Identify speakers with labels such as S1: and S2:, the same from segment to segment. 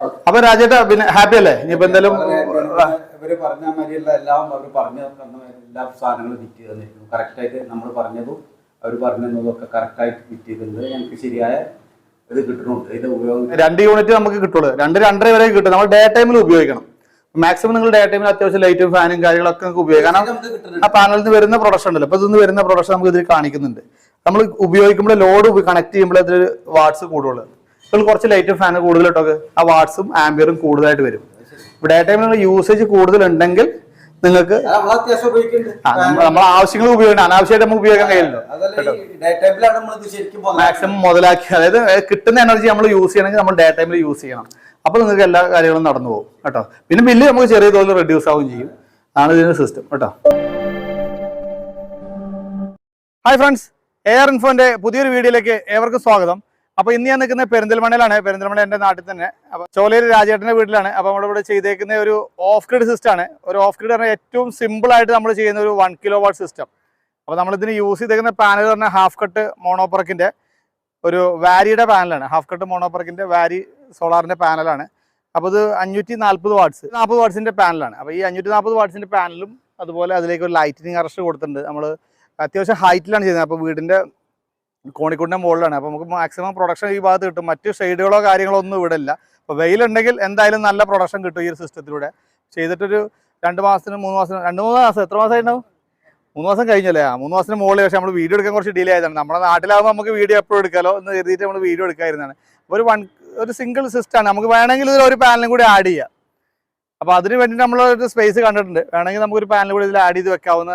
S1: അപ്പൊ രാജേട്ടാ പിന്നെ ഹാപ്പി അല്ലേ? ഇനിയിപ്പോ എന്തായാലും
S2: ഇവർ പറഞ്ഞ മാതിരിയുള്ള എല്ലാം അവർ പറഞ്ഞു തന്ന എല്ലാ സാധനങ്ങളും ഫിറ്റ് തന്നിരുന്നു കറക്റ്റായിട്ട് നമ്മൾ പറഞ്ഞതും അവർ പറഞ്ഞതും ഒക്കെ കറക്റ്റായിട്ട് ഫിറ്റ് ചെയ്തിട്ടുണ്ട് ഞങ്ങൾക്ക് ശരിയായ ഇത് കിട്ടുന്നുണ്ട്. ഇതിന്റെ ഉപയോഗം
S1: രണ്ട് യൂണിറ്റ് നമുക്ക് കിട്ടുള്ളൂ. രണ്ട് രണ്ടര വരെ കിട്ടും. നമ്മൾ ഡേ ടൈമിൽ ഉപയോഗിക്കണം. മാക്സിമം നിങ്ങൾ ഡേ ടൈമിൽ അത്യാവശ്യം ലൈറ്റും ഫാനും കാര്യങ്ങളൊക്കെ നമുക്ക് ഉപയോഗിക്കാം. കാരണം ആ പാനലിൽ നിന്ന് വരുന്ന പ്രൊഡക്ഷൻ ഉണ്ടല്ലോ. അപ്പൊ ഇതിൽ വരുന്ന പ്രൊഡക്ഷൻ നമുക്ക് ഇതിൽ കാണിക്കുന്നുണ്ട്. നമ്മൾ ഉപയോഗിക്കുമ്പോൾ ലോഡ് കണക്ട് ചെയ്യുമ്പോൾ അതിൽ വാട്സ് കൂടുതൽ ഇപ്പോൾ കുറച്ച് ലൈറ്റ് ഫാൻ കൂടുതൽ ഇട്ടോക്ക് ആ വാട്ട്സും ആംബിയറും കൂടുതലായിട്ട് വരും. ഡേ ടൈമിൽ നിങ്ങൾ യൂസേജ് കൂടുതൽ ഉണ്ടെങ്കിൽ നിങ്ങൾക്ക്
S2: നമ്മൾ
S1: ആവശ്യങ്ങൾ ഉപയോഗിക്കണം. അനാവശ്യമായിട്ട് നമുക്ക് ഉപയോഗിക്കാൻ കഴിയില്ലല്ലോ.
S2: നമ്മൾ.
S1: മാക്സിമം മുതലാക്കി. അതായത് കിട്ടുന്ന എനർജി നമ്മൾ യൂസ് ചെയ്യണമെങ്കിൽ നമ്മൾ ഡേ ടൈമിൽ യൂസ് ചെയ്യണം. അപ്പൊ നിങ്ങൾക്ക് എല്ലാ കാര്യങ്ങളും നടന്നു പോകും. കേട്ടോ. പിന്നെ ബില്ല് നമുക്ക് ചെറിയ തോതിൽ റെഡ്യൂസ് ആവുകയും ചെയ്യും. ആണ് ഇതിന്റെ സിസ്റ്റം കേട്ടോ. ഹായ് ഫ്രണ്ട്സ് എയർ ഇൻഫോന്റെ പുതിയൊരു വീഡിയോയിലേക്ക് ഏവർക്കും സ്വാഗതം. അപ്പൊ ഇന്ന് ഞാൻ നിൽക്കുന്നത് പെരിന്തൽമണയിലാണ് പെരിന്തൽമണ എന്റെ നാട്ടിൽ തന്നെ. അപ്പൊ ചോലയിൽ രാജേട്ടന്റെ വീട്ടിലാണ്. അപ്പൊ നമ്മുടെ ഇവിടെ ചെയ്തേക്കുന്ന ഒരു ഓഫ് ഗ്രിഡ് സിസ്റ്റം ആണ്. ഒരു ഓഫ് ഗ്രിഡ് പറഞ്ഞാൽ ഏറ്റവും സിമ്പിൾ ആയിട്ട് നമ്മൾ ചെയ്യുന്ന ഒരു വൺ കിലോ വാട്ട് സിസ്റ്റം അപ്പൊ നമ്മളിതിന് യൂസ് ചെയ്തേക്കുന്ന പാനൽ പറഞ്ഞാൽ ഹാഫ് കട്ട് മോണോപ്പറക്കിന്റെ ഒരു വാരിയുടെ പാനലാണ് ഹാഫ് കട്ട് മോണോപ്പറക്കിന്റെ വാരി സോളാറിന്റെ പാനലാണ് അപ്പോൾ ഇത് അഞ്ഞൂറ്റി നാൽപ്പത് വാട്ട്സ് നാൽപ്പത് വാട്ട്സിന്റെ പാനലാണ് അപ്പോൾ ഈ അഞ്ഞൂറ്റി നാൽപ്പത് വാട്ട്സിന്റെ പാനലും അതുപോലെ അതിലേക്ക് ഒരു ലൈറ്റിനിങ് അറസ്റ്റ് കൊടുത്തിട്ടുണ്ട്. നമ്മൾ അത്യാവശ്യം ഹൈറ്റിലാണ് ചെയ്യുന്നത്. അപ്പോൾ വീടിന്റെ കോണിക്കുണ്ടിന്റെ മുകളിലാണ്. അപ്പോൾ നമുക്ക് മാക്സിമം പ്രൊഡക്ഷൻ ഈ ഭാഗത്ത് കിട്ടും. മറ്റ് ഷെയ്ഡുകളോ കാര്യങ്ങളോ ഒന്നും ഇവിടെ ഇല്ല അപ്പോൾ വെയിലുണ്ടെങ്കിൽ എന്തായാലും നല്ല പ്രൊഡക്ഷൻ കിട്ടും ഈ ഒരു സിസ്റ്റത്തിലൂടെ ചെയ്തിട്ടൊരു രണ്ട് മാസത്തിന് മൂന്ന് മാസത്തിന് രണ്ട് മൂന്ന് മാസം എത്ര മാസം ഉണ്ടാവും മൂന്ന് മാസം കഴിഞ്ഞല്ലേ? ആ മൂന്ന് മാസത്തിന് മുകളിൽ പക്ഷേ നമ്മൾ വീഡിയോ എടുക്കാൻ കുറച്ച് ഡിലേ ആയതാണ്. നമ്മുടെ നാട്ടിലാകുമ്പോൾ നമുക്ക് വീഡിയോ എപ്പോഴും എടുക്കാമല്ലോ എന്ന് കരുതിയിട്ട് നമ്മൾ വീഡിയോ എടുക്കാമായിരുന്നാണ് ഒരു വൺ ഒരു സിംഗിൾ സിസ്റ്റമാണ് നമുക്ക് വേണമെങ്കിൽ ഇതിൽ ഒരു പാനലും കൂടി ആഡ് ചെയ്യാം. അപ്പോൾ അതിന് വേണ്ടി നമ്മൾ സ്പേസ് കണ്ടിട്ടുണ്ട്. വേണമെങ്കിൽ നമുക്കൊരു പാനൽ കൂടി ഇതിൽ ആഡ് ചെയ്ത് വെക്കാവുന്ന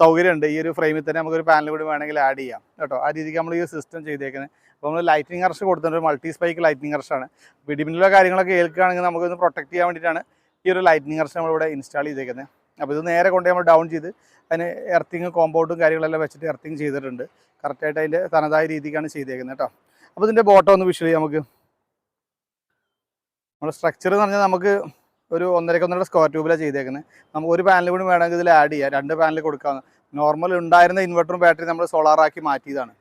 S1: സൗകര്യമുണ്ട്. ഈ ഒരു ഫ്രെയിമിൽ തന്നെ നമുക്കൊരു പാനൽ കൂടി വേണമെങ്കിൽ ആഡ് ചെയ്യാം. കേട്ടോ? ആ രീതിക്ക് നമ്മൾ ഈ സിസ്റ്റം ചെയ്തേക്കുന്നത്. അപ്പോൾ നമ്മൾ ലൈറ്റിംഗ് അറസ്റ്റ് കൊടുത്തിട്ടുണ്ട്. മൾട്ടി സ്പൈക്ക് ലൈറ്റിംഗ് അറസ്റ്റാണ് ഇടിമിന്നലോ കാര്യങ്ങളൊക്കെ ഏൽക്കുകയാണെങ്കിൽ നമുക്കൊന്ന് പ്രൊട്ടക്ട് ചെയ്യാൻ വേണ്ടിയിട്ടാണ് ഈ ഒരു ലൈറ്റിംഗ് അറസ്റ്റ് നമ്മളിവിടെ ഇൻസ്റ്റാൾ ചെയ്തേക്കുന്നത്. അപ്പോൾ ഇത് നേരെ കൊണ്ട് നമ്മൾ ഡൗൺ ചെയ്ത് അതിന് എർത്തിങ് കോമ്പൗണ്ടും കാര്യങ്ങളെല്ലാം വെച്ചിട്ട് എർത്തിങ് ചെയ്തിട്ടുണ്ട്. കറക്റ്റായിട്ട് അതിന്റെ തനതായ രീതിക്കാണ് ചെയ്തേക്കുന്നത് കേട്ടോ. അപ്പോൾ ഇതിന്റെ ബോട്ടം ഒന്ന് ചെയ്യാം നമുക്ക്. നമ്മുടെ സ്ട്രക്ചർ എന്ന് പറഞ്ഞാൽ നമുക്ക് ഒരു ഒന്നരക്ക് ഒന്നര സ്ക്വയർ ട്യൂബിലാണ് ചെയ്തേക്കുന്നത് നമുക്ക് ഒരു പാനൽ കൂടി വേണമെങ്കിൽ ഇതിൽ ആഡ് ചെയ്യാം. രണ്ട് പാനൽ കൊടുക്കാവുന്ന നോർമൽ ഉണ്ടായിരുന്ന ഇൻവെർട്ടറും ബാറ്ററി നമ്മൾ സോളാറാക്കി മാറ്റിയതാണ്.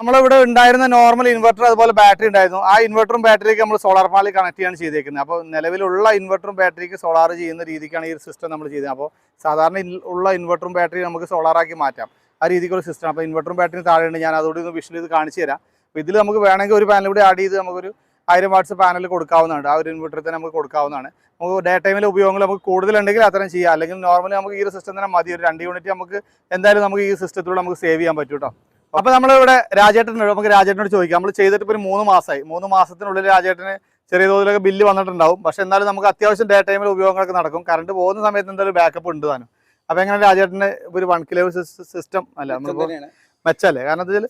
S1: നമ്മളിവിടെ ഉണ്ടായിരുന്ന നോർമൽ ഇൻവെർട്ടർ അതുപോലെ ബാറ്ററി ഉണ്ടായിരുന്നു. ആ ഇൻവെർട്ടറും ബാറ്ററിക്ക് നമ്മൾ സോളാർ പാനൽ കണക്ട് ചെയ്യാണ് ചെയ്തേക്കുന്നത് അപ്പോൾ നിലവിലുള്ള ഇൻവെർട്ടറും ബാറ്ററിക്ക് സോളാർ ചെയ്യുന്ന രീതിക്കാണ് ഈ സിസ്റ്റം നമ്മൾ ചെയ്തത് അപ്പോൾ സാധാരണ ഉള്ള ഇൻവെർട്ടറും ബാറ്ററി നമുക്ക് സോളാറാക്കി മാറ്റാം. ആ രീതിക്കുള്ള സിസ്റ്റം അപ്പോൾ ഇൻവെർട്ടറും ബാറ്ററിയും താഴെയുണ്ട് ഞാൻ അതോടെ ഒന്ന് വിഷ്വൽ ഇത് കാണിച്ചു തരാം. അപ്പോൾ ഇതിൽ നമുക്ക് വേണമെങ്കിൽ ഒരു പാനൽ കൂടി ആഡ് ചെയ്ത് നമുക്കൊരു ആയിരം വാട്ട്സ് പാനൽ കൊടുക്കാവുന്നതാണ്. ആ ഒരു ഇൻവെർട്ടർ തന്നെ നമുക്ക് കൊടുക്കാവുന്നതാണ്. നമുക്ക് ഡേ ടൈമിലെ ഉപയോഗങ്ങൾ നമുക്ക് കൂടുതലുണ്ടെങ്കിൽ അത്രയും ചെയ്യാം. അല്ലെങ്കിൽ നോർമലി നമുക്ക് ഈ ഒരു സിസ്റ്റം തന്നെ മതി. ഒരു രണ്ട് യൂണിറ്റ് നമുക്ക് എന്തായാലും നമുക്ക് ഈ സിസ്റ്റത്തിലൂടെ നമുക്ക് സേവ് ചെയ്യാൻ പറ്റും കേട്ടോ അപ്പോൾ നമ്മളിവിടെ രാജേട്ടനോട് നമുക്ക് രാജേട്ടനോട് ചോദിക്കാം. നമ്മൾ ചെയ്തിട്ട് ഇപ്പോൾ ഒരു മൂന്ന് മാസമായി മൂന്ന് മാസത്തിനുള്ളിൽ രാജേട്ടന് ചെറിയ തോതിലൊക്കെ ബില്ല് വന്നിട്ടുണ്ടാവും. പക്ഷേ എന്നാലും നമുക്ക് അത്യാവശ്യം ഡേ ടൈമിൽ ഉപയോഗങ്ങളൊക്കെ നടക്കും. കറണ്ട് പോകുന്ന സമയത്ത് എന്തായാലും ബാക്കപ്പ് ഉണ്ട് താനും. അപ്പോൾ എങ്ങനെ രാജേട്ടന് ഒരു വൺ കിലോ സിസ്റ്റം അല്ല നമ്മളിപ്പോൾ
S2: മെച്ചമല്ലേ
S1: മെച്ചല്ലേ? കാരണം എന്താ വെച്ചാൽ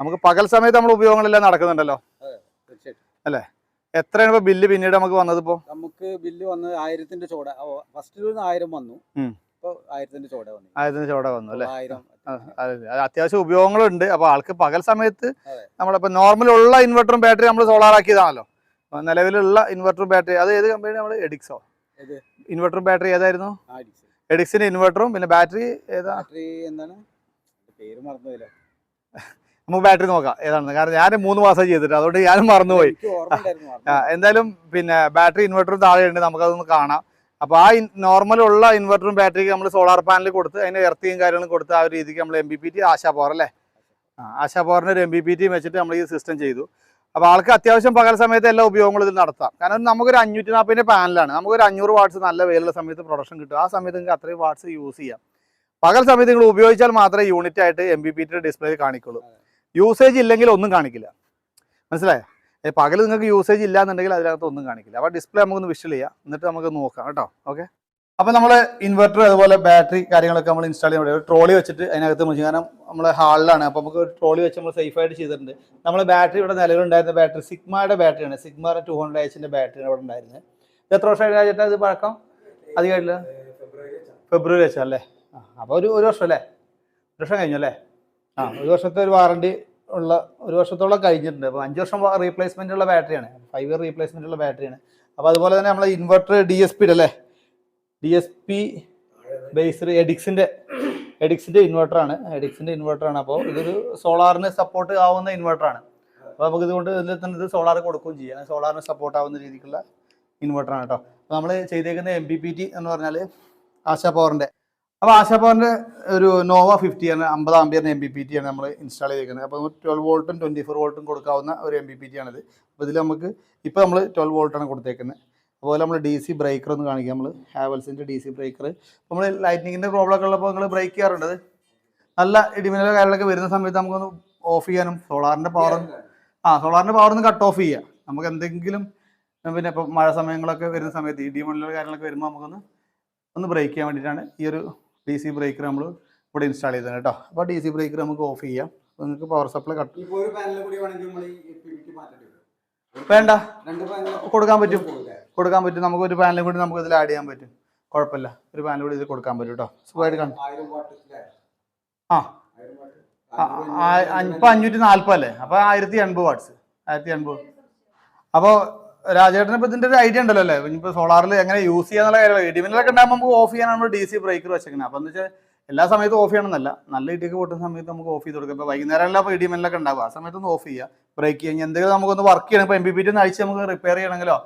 S1: നമുക്ക് പകൽ സമയത്ത് നമ്മൾ ഉപയോഗങ്ങളെല്ലാം നടക്കുന്നുണ്ടല്ലോ.
S2: തീർച്ചയായിട്ടും
S1: എത്രയാണ് ഇപ്പൊ ബില്ല് പിന്നീട് നമുക്ക് വന്നത് ഇപ്പോ?
S2: നമുക്ക് ബില്ല് വന്നത് ആയിരത്തിന്റെ ചോട ഫസ്റ്റ് ആയിരം വന്നു. ആയിരത്തിന്റെ ചോട വന്നു.
S1: ആയിരത്തിന് ചോട വന്നു അല്ലേ? അത്യാവശ്യം ഉപയോഗങ്ങളുണ്ട്. അപ്പൊ ആൾക്ക് പകൽ സമയത്ത് നമ്മളിപ്പോ നോർമൽ ഉള്ള ഇൻവെർട്ടറും ബാറ്ററി നമ്മൾ സോളാർ ആക്കിയതാണല്ലോ. നിലവിലുള്ള ഇൻവെർട്ടറും ബാറ്ററി അത് ഏത് കമ്പനി നമ്മൾ എഡിക്സോ? ഇൻവെർട്ടറും ബാറ്ററി ഏതായിരുന്നു? എഡിക്സിന്റെ ഇൻവെർട്ടറും പിന്നെ ബാറ്ററി ഏതാ?
S2: എന്താണ്? പേര് മറന്നുപോയില്ല.
S1: നമുക്ക് ബാറ്ററി നോക്കാം. ഏതാണെന്ന്. കാരണം ഞാൻ മൂന്ന് മാസം ചെയ്തിട്ട് അതുകൊണ്ട് ഞാനും മറന്നുപോയി. എന്തായാലും പിന്നെ ബാറ്ററി ഇൻവെർട്ടറും താഴെയുണ്ട് നമുക്കതൊന്ന് കാണാം. അപ്പോൾ ആ നോർമൽ ഉള്ള ഇൻവെർട്ടറും ബാറ്ററിക്ക് നമ്മൾ സോളാർ പാനൽ കൊടുത്ത് അതിന് എർത്തിയും കാര്യങ്ങളും കൊടുത്ത് ആ ഒരു രീതിക്ക് നമ്മൾ M B P T Asha power അല്ലേ? ആശാ പവറിന് ഒരു എം ബി പി ടി വെച്ചിട്ട് നമ്മൾ ഈ സിസ്റ്റം ചെയ്തു. അപ്പോൾ ആൾക്ക് അത്യാവശ്യം പകൽ സമയത്ത് എല്ലാ ഉപയോഗങ്ങളും ഇതിൽ നടത്താം. കാരണം നമുക്കൊരു അഞ്ഞൂറ്റി നാൽപ്പതിന്റെ പാനലാണ് നമുക്കൊരു അഞ്ഞൂറ് വാട്സ് നല്ല വെയിലുള്ള സമയത്ത് പ്രൊഡക്ഷൻ കിട്ടും. ആ സമയത്ത് നിങ്ങൾക്ക് അത്രയും വാട്സ് യൂസ് ചെയ്യാം. പകൽ സമയത്ത് നിങ്ങൾ ഉപയോഗിച്ചാൽ മാത്രമേ യൂണിറ്റ് ആയിട്ട് M B P T display കാണിക്കുള്ളൂ. Usage ഇല്ലെങ്കിൽ ഒന്നും കാണിക്കില്ല. മനസ്സിലായോ? പകൽ നിങ്ങൾക്ക് യൂസേജ് ഇല്ല എന്നുണ്ടെങ്കിൽ അതിനകത്ത് ഒന്നും കാണിക്കില്ല. അപ്പോൾ ഡിസ്പ്ലേ നമുക്കൊന്ന് വിഷ്വൽ ചെയ്യാം. എന്നിട്ട് നമുക്ക് നോക്കാം കേട്ടോ. ഓക്കെ അപ്പോൾ നമ്മൾ ഇൻവെർട്ടർ അതുപോലെ ബാറ്ററി കാര്യങ്ങളൊക്കെ നമ്മൾ ഇൻസ്റ്റാൾ ചെയ്യാൻ പറ്റും ഒരു ട്രോളി വെച്ചിട്ട് അതിനകത്ത് നമ്മൾ കാരണം നമ്മളെ ഹാളിലാണ് അപ്പോൾ നമുക്ക് ഒരു ട്രോളി വെച്ച് നമ്മൾ സേഫ് ആയിട്ട് ചെയ്തിട്ടുണ്ട്. നമ്മൾ ബാറ്ററി ഇവിടെ നിലവിലുണ്ടായിരുന്ന ബാറ്ററി സിഗ്മയുടെ ബാറ്ററിയാണ് സിഗ്മ ടു ഹൺഡ്രഡ് എച്ചിന്റെ ബാറ്ററിയാണ് ഇവിടെ ഉണ്ടായിരുന്നത്. ഇത് എത്ര വർഷമായിട്ട് ചേട്ടാ ഇത് പഴക്കം? അധികമായിട്ടില്ല? ഫെബ്രുവരി വെച്ചാൽ അല്ലേ? അപ്പോൾ ഒരു ഒരു വർഷം അല്ലേ? ഒരു വർഷം കഴിഞ്ഞു അല്ലേ? ആ ഒരു വർഷത്തെ ഒരു വാറണ്ടി ഉള്ള ഒരു വർഷത്തോളം കഴിഞ്ഞിട്ടുണ്ട്. അപ്പോൾ അഞ്ച് വർഷം റീപ്ലേസ്മെന്റ് ഉള്ള ബാറ്ററിയാണ് ഫൈവ് ഇയർ റീപ്ലേസ്മെന്റ് ഉള്ള ബാറ്ററിയാണ് അപ്പോൾ അതുപോലെ തന്നെ നമ്മളെ ഇൻവെർട്ടർ ഡി എസ് പി അല്ലേ? ഡി എസ് പി ബേസ്ഡ് എഡിക്സിന്റെ എഡിക്സിന്റെ ഇൻവെർട്ടറാണ് എഡിക്സിന്റെ ഇൻവെർട്ടർ ആണ്. അപ്പോൾ ഇതൊരു സോളാറിന് സപ്പോർട്ട് ആവുന്ന ഇൻവെർട്ടറാണ് അപ്പോൾ നമുക്ക് ഇതുകൊണ്ട് ഇതിൽ തന്നെ ഇത് സോളാർ കൊടുക്കുകയും ചെയ്യാം. സോളാറിന് സപ്പോർട്ട് ആവുന്ന രീതിക്കുള്ള ഇൻവെർട്ടറാണ് കേട്ടോ അപ്പോൾ നമ്മൾ ചെയ്തേക്കുന്ന എം പി പി ടി എന്ന് പറഞ്ഞാൽ ആശാ പവറിന്റെ അപ്പോൾ ആശാ പവറിന്റെ ഒരു നോവ ഫിഫ്റ്റി ആണ് അമ്പത് ആംബിയറിന് എം ബി പി ടി ആണ് നമ്മൾ ഇൻസ്റ്റാൾ ചെയ്തേക്കുന്നത് അപ്പോൾ ട്വൽവ് വോൾട്ടും ട്വന്റി ഫോർ വോൾട്ടും കൊടുക്കാവുന്ന ഒരു എം ബി പി ടി ആണിത്. അപ്പോൾ ഇതിൽ നമുക്ക് ഇപ്പോൾ നമ്മൾ ട്വൽവ് വോൾട്ടാണ് കൊടുത്തേക്കുന്നത് അതുപോലെ നമ്മൾ ഡി സി ബ്രേക്കർ ഒന്ന് കാണിക്കാം. നമ്മൾ ഹാവൽസിന്റെ ഡി സി ബ്രേക്കർ നമ്മൾ ലൈറ്റിനിങ്ങിന്റെ പ്രോബ്ലം ഒക്കെ ഉള്ളപ്പോൾ നിങ്ങൾ ബ്രേക്ക് ചെയ്യാറുണ്ട് നല്ല ഇടിമിന്നലോ കാര്യങ്ങളൊക്കെ വരുന്ന സമയത്ത് നമുക്കൊന്ന് ഓഫ് ചെയ്യാനും സോളാറിന്റെ പവർ ആ സോളാറിന്റെ പവർ ഒന്ന് കട്ട് ഓഫ് ചെയ്യുക നമുക്ക് എന്തെങ്കിലും പിന്നെ ഇപ്പോൾ മഴ സമയങ്ങളൊക്കെ വരുന്ന സമയത്ത് ഇടിമിന്നലോ കാര്യങ്ങളൊക്കെ വരുമ്പോൾ നമുക്കൊന്ന് ഒന്ന് ബ്രേക്ക് ചെയ്യാൻ വേണ്ടിയിട്ടാണ് ഈ ഒരു ഡി സി ബ്രേക്കർ നമ്മൾ ഇവിടെ ഇൻസ്റ്റാൾ ചെയ്തു കേട്ടോ. അപ്പോൾ ഡി സി ബ്രേക്കർ നമുക്ക് ഓഫ് ചെയ്യാം. അപ്പോൾ നിങ്ങൾക്ക് പവർ സപ്ലൈ കട്ട് വേണ്ട. കൊടുക്കാൻ പറ്റും. കൊടുക്കാൻ പറ്റും. നമുക്ക് ഒരു പാനലും കൂടി നമുക്ക് ഇതിൽ ആഡ് ചെയ്യാൻ പറ്റും. കുഴപ്പമില്ല. ഒരു പാനൽ കൂടി ഇതിൽ കൊടുക്കാൻ പറ്റും കേട്ടോ. സുഖമായിട്ട് കാണും. ആ. ഇപ്പൊ അഞ്ഞൂറ്റി നാല്പത് അല്ലേ? അപ്പൊ ആയിരത്തി എൺപത് വാട്ട്സ് ആയിരത്തി എൺപത്. അപ്പോ രാജേട്ടന് ഇപ്പൊ ഇതിന്റെ ഒരു ഐഡിയ ഉണ്ടല്ലോ അല്ലേ? ഇനിയിപ്പോ സോളാറിൽ എങ്ങനെ യൂസ് ചെയ്യാന്നുള്ള കാര്യം ഇടിമിന്നലൊക്കെ ഉണ്ടാകുമ്പോൾ നമുക്ക് ഓഫ് ചെയ്യാൻ നമ്മൾ ഡി സി ബ്രേക്കർ വെച്ചേക്കുന്നത് അപ്പൊ എന്ന് വെച്ചാൽ എല്ലാ സമയത്തും ഓഫ് ചെയ്യണമെന്നല്ല. നല്ല ഇടിയൊക്കെ പൊട്ടുന്ന സമയത്ത് നമുക്ക് ഓഫ് ചെയ്ത് കൊടുക്കാം. ഇപ്പൊ വൈകുന്നേരം അപ്പോൾ ഇടിമിന്നലൊക്കെ ഉണ്ടാവും ആ സമയത്ത് ഒന്ന് ഓഫ് ചെയ്യുക ബ്രേക്ക് ചെയ്യുക എന്തെങ്കിലും നമുക്കൊന്ന് വർക്ക് ചെയ്യണം. ഇപ്പൊ എം ബി പി ടി ഒന്ന് അഴിച്ച് നമുക്ക് റിപ്പയർ ചെയ്യണമെങ്കിലോ?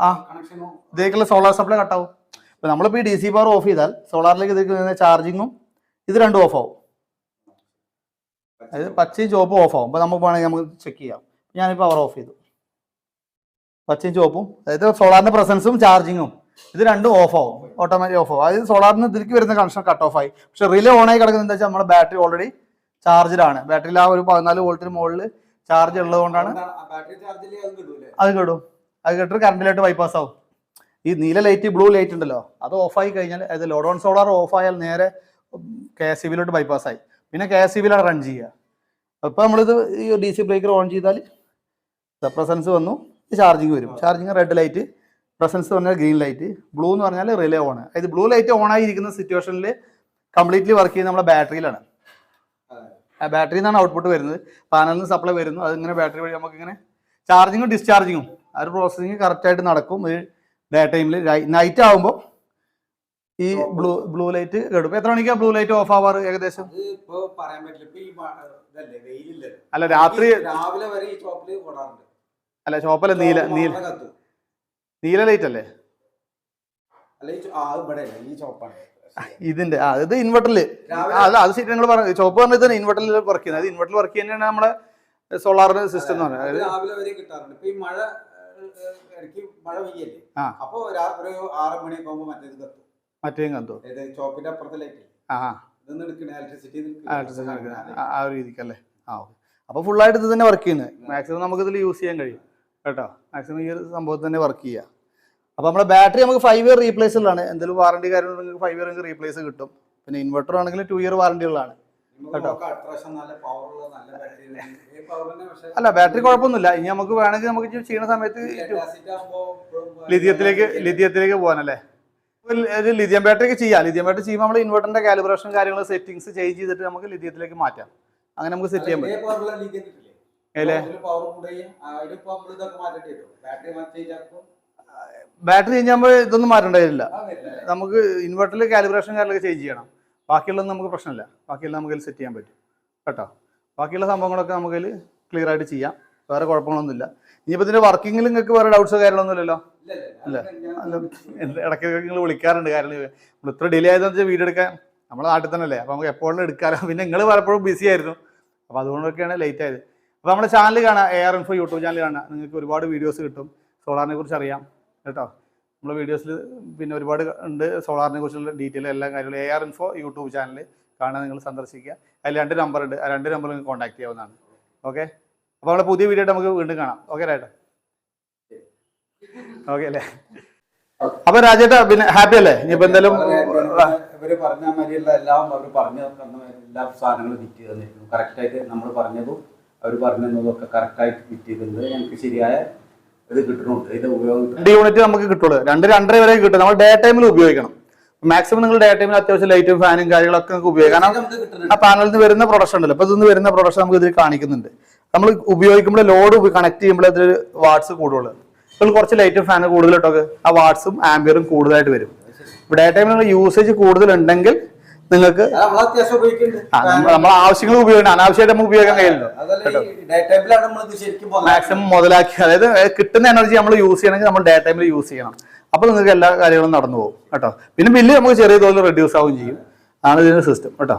S1: ആ. ഇതിലേക്കുള്ള സോളാർ സപ്ലൈ കട്ടാവും ഇപ്പൊ നമ്മളിപ്പോൾ ഈ ഡി സി പവർ ഓഫ് ചെയ്താൽ സോളാറിലേക്ക് ഇതേക്ക് ചാർജിങ്ങും ഇത് രണ്ടും ഓഫ് ആവും. അതായത് പച്ചയും ചുവപ്പും ഓഫ് ആവും. അപ്പോൾ നമുക്ക് വേണമെങ്കിൽ നമുക്ക് ചെക്ക് ചെയ്യാം. ഞാനിപ്പോൾ പവർ ഓഫ് ചെയ്തു. പച്ചയും ചുവപ്പും അതായത് സോളാറിന്റെ പ്രസൻസും ചാർജിങ്ങും ഇത് രണ്ടും ഓഫ് ആവും ഓട്ടോമാറ്റിക് ഓഫ് ആവും. അതായത് സോളാറിന് ഇതിലേക്ക് വരുന്ന കണക്ഷൻ കട്ട് ഓഫ് ആയി. പക്ഷെ റിലേ ഓൺ ആയി കിടക്കുന്നത് എന്താ വെച്ചാൽ നമ്മുടെ ബാറ്ററി ഓൾറെഡി ചാർജിലാണ് ബാറ്ററിയിൽ ആ ഒരു പതിനാല് വോൾട്ടിന് മുകളിൽ ചാർജ്
S2: ഉള്ളത് കൊണ്ടാണ് അത് കിടും
S1: അത് കേടും. അത് കേട്ടിട്ട് കറണ്ടിലായിട്ട് ബൈപ്പാസ് ആവും. ഈ നീല ലൈറ്റ് ബ്ലൂ ലൈറ്റ് ഉണ്ടല്ലോ അത് ഓഫ് ആയി കഴിഞ്ഞാൽ അതായത് ലോഡോൺ സോളാർ ഓഫ് ആയാൽ നേരെ കെ എസ് സി ബിയിലോട്ട് ബൈപ്പാസ് ആയി. പിന്നെ കെ എസ് സി ബിയിലാണ് റൺ ചെയ്യുക. അപ്പോൾ നമ്മളിത് ഈ ഡി സി ബ്രേക്കർ ഓൺ ചെയ്താൽ പ്രസൻസ് വന്നു. ചാർജിങ് വരും. ചാർജിങ് റെഡ് ലൈറ്റ് പ്രസൻസ് പറഞ്ഞാൽ ഗ്രീൻ ലൈറ്റ് ബ്ലൂ എന്ന് പറഞ്ഞാൽ റിലേ ഓൺ അതായത് ബ്ലൂ ലൈറ്റ് ഓൺ ആയിരിക്കുന്ന സിറ്റുവേഷനിൽ കംപ്ലീറ്റ്ലി വർക്ക് ചെയ്യുന്നത് നമ്മുടെ ബാറ്ററിയിലാണ് ബാറ്ററിയിൽ നിന്നാണ് ഔട്ട്പുട്ട് വരുന്നത്. പാനലിൽ നിന്ന് സപ്ലൈ വരുന്നു. അതിങ്ങനെ ബാറ്ററി വഴി നമുക്ക് ഇങ്ങനെ ചാർജിങ്ങും ഡിസ്ചാർജിങ്ങും ആ ഒരു പ്രോസസ്സിങ് കറക്റ്റായിട്ട് നടക്കും. ഈ ഡേ ടൈമിൽ നൈറ്റ് ആകുമ്പോൾ ഈ ബ്ലൂ ബ്ലൂ ലൈറ്റ് കെടും. എത്ര മണിക്കാണ് ബ്ലൂ ലൈറ്റ് ഓഫ് ആവാറ് ഏകദേശം? അല്ല രാത്രി
S2: രാവിലെ വരെ ഈ ഷോപ്പിൽ ഓടാറുണ്ട്.
S1: അല്ല ഷോപ്പല്ല നീല നീല നീല ലൈറ്റ് അല്ലേ? ഇതിന്റെ അത് ഇത് ഇൻവെർട്ടറിൽ
S2: അത്
S1: അല്ല അത് ശരി നിങ്ങൾ പറഞ്ഞു ചോപ്പ് പറഞ്ഞത് തന്നെ ഇൻവെർട്ടറിൽ വർക്ക് ചെയ്യുന്നത്. അത് ഇൻവെർട്ടറിൽ വർക്ക് ചെയ്യുന്നതാണ് നമ്മുടെ സോളാർ സിസ്റ്റം എന്ന്
S2: രാവിലെ വരെ കിട്ടാറുണ്ട്. ഇപ്പൊ ഈ മഴ ഇടയ്ക്ക് മഴ പെയ്യല്ലേ?
S1: ആ.
S2: അപ്പൊ ഒരു ആറ് മണിയൊക്കെ ആകുമ്പോ മറ്റേത് കത്തും.
S1: മറ്റേ കന്തോ
S2: ചോപ്പിന്റെ അപ്പുറത്തെ ലൈറ്റ് ഇലക്ട്രിസിറ്റി
S1: ആ ഒരു രീതിക്കല്ലേ? ആ ഓക്കെ. അപ്പൊ ഫുള്ളായിട്ട് ഇത് തന്നെ വർക്ക് ചെയ്യുന്നത്. മാക്സിമം നമുക്ക് ഇതിൽ യൂസ് ചെയ്യാൻ കഴിയും. കേട്ടോ? മാക്സിമം ഈ ഒരു സംഭവത്തിൽ തന്നെ വർക്ക് ചെയ്യുക അപ്പോൾ നമ്മുടെ ബാറ്ററി നമുക്ക് ഫൈവ് ഇയർ റീപ്ലേസുള്ളതാണ് എന്തെങ്കിലും വാറണ്ടി കാര്യങ്ങളുണ്ടെങ്കിൽ ഫൈവ് ഇയർ നിങ്ങൾക്ക് റീപ്ലേസ് കിട്ടും. പിന്നെ ഇൻവെർട്ടർ ആണെങ്കിൽ ടു ഇയർ വാറണ്ടികളാണ് കേട്ടോ. അല്ല ബാറ്ററി കുഴപ്പമൊന്നുമില്ല. ഇനി നമുക്ക് വേണമെങ്കിൽ നമുക്ക് ചെയ്യുന്ന സമയത്ത് ലിഥിയത്തിലേക്ക് ലിഥിയത്തിലേക്ക് പോകാനല്ലേ? ഇത് ലിഥിയം ബാറ്ററി ഒക്കെ ചെയ്യാം. ലിഥിയം ബാറ്ററി ചെയ്യുമ്പോൾ നമ്മൾ ഇൻവെർട്ടറിന്റെ കാലിബ്രേഷൻ കാര്യങ്ങൾ സെറ്റിംഗ്സ് ചേഞ്ച് ചെയ്തിട്ട് നമുക്ക് ലിഥിയത്തിലേക്ക് മാറ്റാം. അങ്ങനെ നമുക്ക് സെറ്റ് ചെയ്യാൻ പറ്റും. ബാറ്ററി ചേഞ്ച് ചെയ്യുമ്പോൾ ഇതൊന്നും മാറ്റേണ്ടതില്ല. നമുക്ക് ഇൻവെർട്ടറിൽ കാലിബ്രേഷൻ കാര്യങ്ങളൊക്കെ ചേഞ്ച് ചെയ്യണം. ബാക്കിയുള്ളത് നമുക്ക് പ്രശ്നമില്ല. ബാക്കിയെല്ലാം നമുക്ക് സെറ്റ് ചെയ്യാൻ പറ്റും. കേട്ടോ? ബാക്കിയുള്ള സംഭവങ്ങളൊക്കെ നമുക്ക് ക്ലിയർ ആയിട്ട് ചെയ്യാം. വേറെ കുഴപ്പങ്ങളൊന്നുമില്ല. ഇനിയിപ്പോൾ ഇതിന്റെ വർക്കിങ്ങിൽ നിങ്ങൾക്ക് വേറെ ഡൗട്ട്സോ കാര്യങ്ങളൊന്നുമില്ലല്ലോ
S2: ഇല്ല,
S1: ഇടയ്ക്ക് നിങ്ങൾ വിളിക്കാറുണ്ട്. കാരണം നമ്മൾ ഇത്ര ഡിലേ ആയതെന്ന് വെച്ചാൽ വീഡിയോ എടുക്കാൻ നമ്മുടെ നാട്ടിൽ തന്നെ അല്ലേ അപ്പോൾ നമുക്ക് എപ്പോഴും എടുക്കാറ് പിന്നെ നിങ്ങൾ പലപ്പോഴും ബിസി ആയിരുന്നു. അപ്പോൾ അതുകൊണ്ടൊക്കെയാണ് ലേറ്റ് ആയത്. അപ്പോൾ നമ്മുടെ ചാനൽ കാണാം A R info YouTube channel കാണാം നിങ്ങൾക്ക് ഒരുപാട് വീഡിയോസ് കിട്ടും. സോളാറിനെ കുറിച്ച് അറിയാം കേട്ടോ. നമ്മുടെ വീഡിയോസിൽ പിന്നെ ഒരുപാട് ഉണ്ട്. സോളാറിനെ കുറിച്ചുള്ള ഡീറ്റെയിൽ എല്ലാ കാര്യങ്ങളും A R info YouTube channel കാണാൻ നിങ്ങൾ സന്ദർശിക്കുക. അതിൽ രണ്ട് നമ്പർ ഉണ്ട്. ആ രണ്ട് നമ്പറിൽ നിങ്ങൾക്ക് കോൺടാക്ട് ചെയ്യാവുന്നതാണ്. ഓക്കെ അപ്പോൾ നമ്മുടെ പുതിയ വീഡിയോ നമുക്ക് വീണ്ടും കാണാം. ഓക്കെ രാട്ടോ ഓക്കെ അല്ലേ? അപ്പൊ രാജേട്ടാ പിന്നെ ഹാപ്പി അല്ലേ? ഇനിയിപ്പോ എന്തായാലും
S2: ഇവർ പറഞ്ഞ മാതിരിയുള്ള എല്ലാം അവർ പറഞ്ഞു തന്ന എല്ലാ സാധനങ്ങളും ഫിറ്റ് തന്നിരുന്നു കറക്റ്റായിട്ട് നമ്മൾ പറഞ്ഞതും അവർ പറഞ്ഞു തന്നതും ഒക്കെ കറക്റ്റായിട്ട് ഫിറ്റ് ചെയ്തിട്ടുണ്ട് ഞങ്ങൾക്ക് ശരിയായ ഇത് കിട്ടുന്നുണ്ട് ഇതിന്റെ ഉപയോഗം
S1: രണ്ട് യൂണിറ്റ് നമുക്ക് കിട്ടുള്ളൂ. രണ്ട് രണ്ടര വരെ കിട്ടും. നമ്മൾ ഡേ ടൈമിൽ ഉപയോഗിക്കണം. മാക്സിമം നിങ്ങൾ ഡേ ടൈമിൽ അത്യാവശ്യം ലൈറ്റും ഫാനും കാര്യങ്ങളൊക്കെ നമുക്ക് ഉപയോഗിക്കാം. കാരണം ആ പാനലിൽ നിന്ന് വരുന്ന പ്രൊഡക്ഷൻ ഉണ്ടല്ലോ. അപ്പൊ ഇതിന്ന് വരുന്ന പ്രൊഡക്ഷൻ നമുക്ക് ഇതിൽ കാണിക്കുന്നുണ്ട്. നമ്മൾ ഉപയോഗിക്കുമ്പോൾ ലോഡ് കണക്ട് ചെയ്യുമ്പോൾ അതിൽ വാട്സ് കൂടുതലുള്ളത് നിങ്ങൾ കുറച്ച് ലൈറ്റും ഫാനും കൂടുതലിട്ടൊക്കെ ആ വാട്സും ആംബിയറും കൂടുതലായിട്ട് വരും. ഡേ ടൈമിൽ നിങ്ങൾ യൂസേജ് കൂടുതലുണ്ടെങ്കിൽ നിങ്ങൾക്ക്?
S2: നമ്മൾ
S1: ആവശ്യങ്ങൾ ഉപയോഗിക്കണം അനാവശ്യമായിട്ട് നമുക്ക് ഉപയോഗിക്കാൻ കഴിയില്ലല്ലോ. മാക്സിമം മുതലാക്കി അതായത് കിട്ടുന്ന എനർജി നമ്മൾ യൂസ് ചെയ്യണമെങ്കിൽ നമ്മൾ ഡേ ടൈമിൽ യൂസ് ചെയ്യണം. അപ്പോൾ നിങ്ങൾക്ക് എല്ലാ കാര്യങ്ങളും നടന്നു പോകും കേട്ടോ. പിന്നെ ബില്ല് നമുക്ക് ചെറിയ തോതിൽ റെഡ്യൂസ് ആവുകയും ചെയ്യും. ആണ് ഇതിന്റെ സിസ്റ്റം കേട്ടോ.